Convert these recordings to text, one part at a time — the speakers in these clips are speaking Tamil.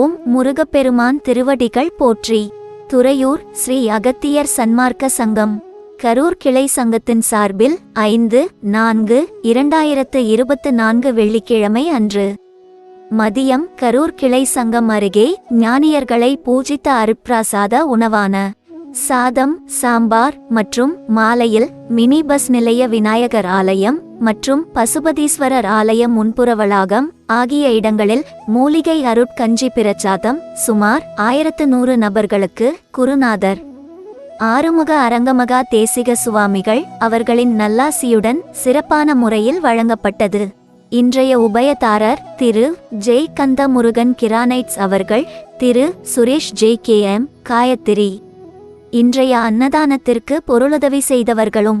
ஓம் முருகப்பெருமான் திருவடிகள் போற்றி. துறையூர் ஸ்ரீ அகத்தியர் சன்மார்க்க சங்கம். கரூர் கிளை சங்கத்தின் சார்பில் ஐந்து நான்கு இரண்டாயிரத்து இருபத்து நான்கு வெள்ளிக்கிழமை அன்று. மதியம் கரூர் கிளை சங்கம் அருகே ஞானியர்களை பூஜித்த அருப்பிராசாத உணவான சாதம் சாம்பார் மற்றும் மாலையில் மினி பஸ் நிலைய விநாயகர் ஆலயம் மற்றும் பசுபதீஸ்வரர் ஆலயம் முன்புற வளாகம் ஆகிய இடங்களில் மூலிகை அருட்கஞ்சி பிரச்சாதம் சுமார் ஆயிரத்து நூறு நபர்களுக்கு குருநாதர். ஆறுமுக அரங்கமகா தேசிக சுவாமிகள் அவர்களின் நல்லாசியுடன் சிறப்பான முறையில் வழங்கப்பட்டது. இன்றைய உபயதாரர் திரு ஜெய் கந்த முருகன் கிரானைட்ஸ் அவர்கள் Thiru Suresh J K M Gayathri இன்றைய அன்னதானத்திற்கு பொருளுதவி செய்தவர்களும்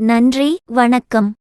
நன்றி வணக்கம்.